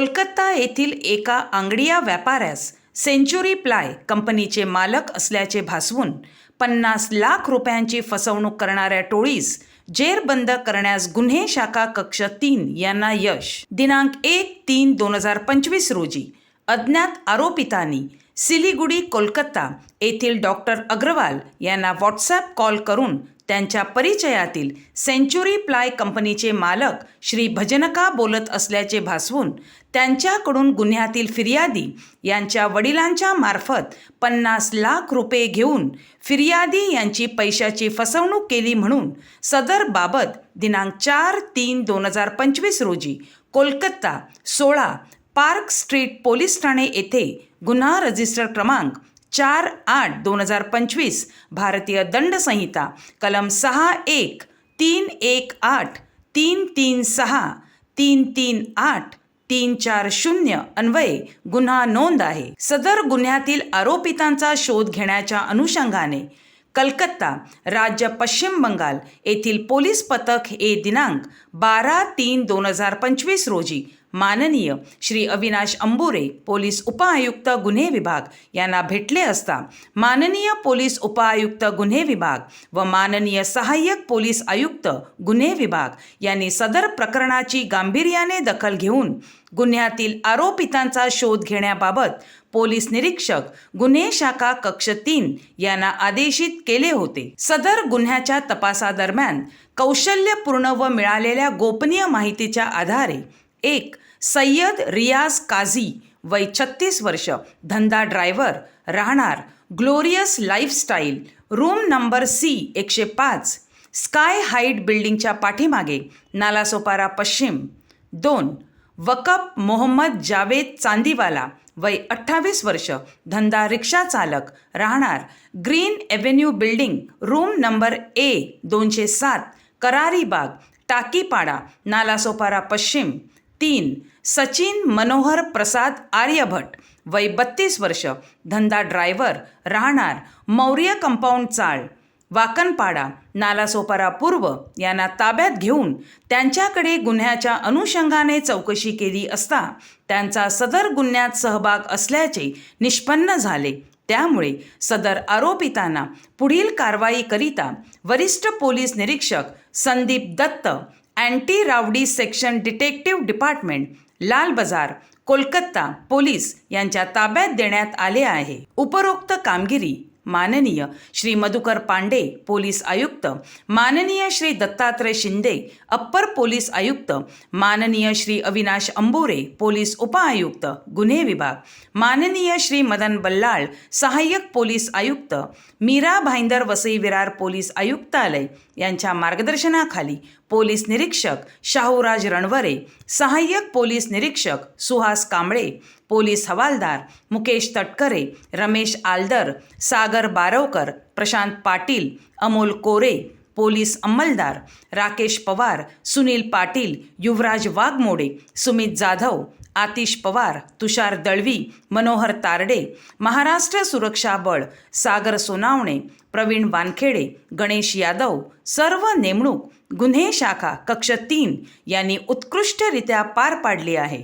येथील एका आंगडिया व्यापाऱ्यास century ply कंपनीचे मालक असल्याचे भासवून पन्नास लाख रुपयांची फसवणूक करणाऱ्या टोळीस जेरबंद करण्यास गुन्हे शाखा कक्ष तीन यांना यश. दिनांक एक तीन दोन हजार पंचवीस रोजी अज्ञात आरोपितांनी सिलिगुडी कोलकाता येथील डॉक्टर अग्रवाल यांना व्हॉट्सॲप कॉल करून त्यांच्या परिचयातील सेंच्युरी प्लाय कंपनीचे मालक श्री भजनका बोलत असल्याचे भासवून त्यांच्याकडून गुन्ह्यातील फिर्यादी यांच्या वडिलांच्या मार्फत पन्नास लाख रुपये घेऊन फिर्यादी यांची पैशाची फसवणूक केली म्हणून सदर बाबत दिनांक चार तीन दोन हजार पंचवीस रोजी कोलकाता सोळा पार्क स्ट्रीट पोलीस ठाणे येथे गुन्हा रजिस्टर क्रमांक चार आठ दोन हजार पंचवीस भारतीय दंड संहिता कलम सहा एक तीन एक आठ तीन तीन सहा तीन तीन आठ तीन चार शून्य अन्वये गुन्हा नोंद आहे. सदर गुन्ह्यातील आरोपितांचा शोध घेण्याच्या अनुषंगाने कलकत्ता राज्य पश्चिम बंगाल येथील पोलीस पथक हे दिनांक बारा तीन दोन हजार पंचवीस रोजी माननीय श्री अविनाश अंबुरे पोलीस उपआयुक्त गुन्हे विभाग यांना भेटले असता माननीय पोलीस उपआयुक्त गुन्हे विभाग व माननीय सहाय्यक पोलीस आयुक्त गुन्हे विभाग यांनी सदर प्रकरणाची गांभीर्याने दखल घेऊन गुन्ह्यातील आरोपितांचा शोध घेण्याबाबत पोलीस निरीक्षक गुन्हे शाखा कक्ष तीन यांना आदेशित केले होते. सदर गुन्ह्याच्या तपासादरम्यान कौशल्यपूर्ण व मिळालेल्या गोपनीय माहितीच्या आधारे एक सय्यद रियाज काझी वय छत्तीस वर्ष धंदा ड्रायव्हर राहणार glorious lifestyle room number C एकशे पाच स्काय हाईट बिल्डिंगच्या पाठीमागे नालासोपारा पश्चिम. दोन वकप मोहम्मद जावेद चांदीवाला वय अठ्ठावीस वर्ष धंदा रिक्षा चालक राहणार green avenue building room number A दोनशे सात करारी बाग टाकीपाडा नालासोपारा पश्चिम. तीन सचिन मनोहर प्रसाद आर्यभट वय बत्तीस वर्ष. धंदा ड्रायव्हर राहणार. मौर्य कंपाऊंड चाळ. वाकनपाडा नालासोपारा पूर्व यांना ताब्यात घेऊन त्यांच्याकडे गुन्ह्याच्या अनुषंगाने चौकशी केली असता त्यांचा सदर गुन्ह्यात सहभाग असल्याचे निष्पन्न झाले. त्यामुळे सदर आरोपितांना पुढील कारवाईकरिता वरिष्ठ पोलीस निरीक्षक Sandeep Dutta anti rowdy section detective department Lal Bazar Kolkata police यांच्या ताब्यात देण्यात आले आहे. उपरोक्त कामगिरी माननीय श्री मधुकर पांडे पोलीस आयुक्त माननीय श्री दत्तात्रय शिंदे अप्पर पोलीस आयुक्त माननीय श्री अविनाश अंबोरे पोलीस उपआयुक्त गुन्हे विभाग माननीय श्री मदन बल्लाळ सहाय्यक पोलीस आयुक्त मीरा भाईंदर वसई विरार पोलीस आयुक्तालय यांच्या मार्गदर्शनाखाली पोलीस निरीक्षक शाहूराज रणवरे सहाय्यक पोलीस निरीक्षक सुहास कांबळे पोलीस हवालदार मुकेश तटकरे रमेश आलदर सागर बारवकर प्रशांत पाटील अमोल कोरे पोलीस अंमलदार राकेश पवार सुनील पाटील युवराज वाघमोडे सुमित जाधव आतिश पवार तुषार दळवी मनोहर तारडे महाराष्ट्र सुरक्षा बळ सागर सोनावणे प्रवीण वानखेडे गणेश यादव सर्व नेमणूक गुन्हे शाखा कक्ष तीन यांनी उत्कृष्टरित्या पार पाडली आहे.